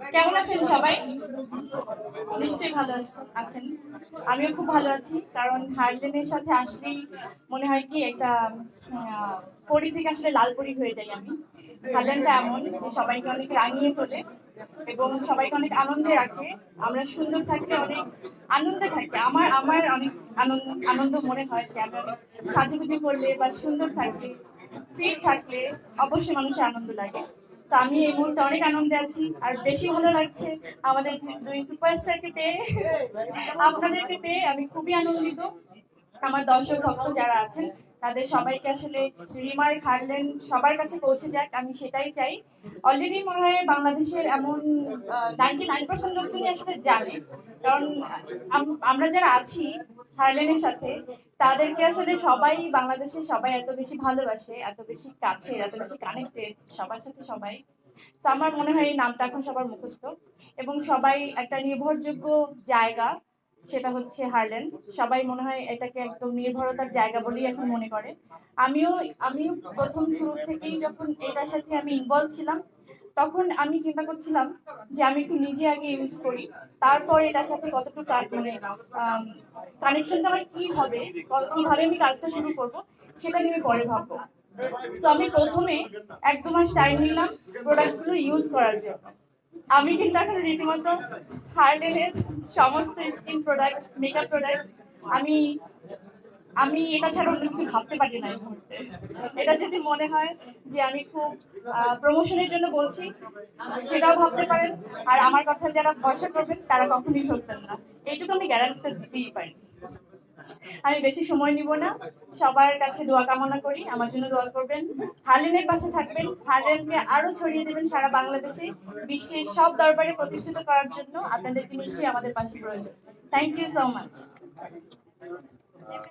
কেমন আছেন সবাই? নিশ্চয়ই ভালো আছেন। আমিও খুব ভালো আছি, কারণ হার্লেনের সাথে আসলেই মনে হয় কি একটা পরি থেকে আসলে লাল পরি হয়ে যাই আমি। হার্লেনটা এমন যে সবাইকে অনেক রাঙিয়ে তোলে এবং সবাইকে অনেক আনন্দে রাখে। আমরা সুন্দর থাকলে অনেক আনন্দে থাকি। আমার আমার অনেক আনন্দ আনন্দ মনে হয় যে আমি অনেক সাজুগুজি করলে বা সুন্দর থাকলে ফিট থাকলে অবশ্যই মানুষের আনন্দ লাগে। তো আমি এই মুহূর্তে অনেক আনন্দে আছি, আর বেশি ভালো লাগছে আমাদের দুই সুপারস্টারকে পেয়ে। আপনাদেরকে পেয়ে আমি খুবই আনন্দিত। আমার দর্শক, ভক্ত যারা আছেন, তাদের সবাইকে আসলে রিমার খারলেন সবার কাছে পৌঁছে যাক, আমি সেটাই চাই। অলরেডি মনে হয় বাংলাদেশের এমন নাইনটি নাইন পার্সেন্ট লোকজনই আসলে জানে। কারণ, আম- আমরা যারা আছি হারলেনের সাথে, তাদেরকে আসলে সবাই বাংলাদেশের সবাই এত বেশি ভালোবাসে, এত বেশি কাছে এত বেশি কানেক্টেড সবার সাথে সবাই। তো আমার মনে হয় এই নামটা এখন সবার মুখস্থ। এবং সবাই একটা নির্ভরযোগ্য জায়গা সেটা হচ্ছে হারলেন সবাই মনে হয় এটাকে একদম নির্ভরতার জায়গা বলেই এখন মনে করে। আমিও আমিও প্রথম শুরু থেকেই যখন এটার সাথে আমি ইনভলভ ছিলাম, তখন আমি চিন্তা করছিলাম যে আমি একটু নিজে আগে ইউজ করি। তারপর এটার সাথে কতটুকু মানে কানেকশনটা আমার কি হবে কীভাবে আমি কাজটা শুরু করব, সেটা নিয়ে পরে ভাববো। সো আমি প্রথমে এক দু মাস টাইম নিলাম প্রোডাক্টগুলো ইউজ করার জন্য। আমি কিন্তু এখন রীতিমতো হার্লেনের সমস্ত স্কিন প্রোডাক্ট মেকআপ প্রোডাক্ট আমি আমি এটা ছাড়া অন্য কিছু ভাবতে পারি না এই মুহূর্তে। এটা যদি মনে হয় যে আমি খুব প্রমোশনের জন্য বলছি, সেটাও ভাবতে পারেন। আর আমার কথা যারা ভরসা করবেন, তারা কখনোই ঠকবেন না। এইটুকু আমি গ্যারান্টিটা দিতেই পারি। আমি বেশি সময় নিব না। সবার কাছে দোয়া কামনা করি। আমার জন্য দোয়া করবেন। হারলেনের পাশে থাকবেন। হালিনকে আরও ছড়িয়ে দেবেন সারা বাংলাদেশে। বিশ্বের সব দরবারে প্রতিষ্ঠিত করার জন্য আপনাদেরকে নিশ্চয়ই আমাদের পাশে প্রয়োজন। Thank you so much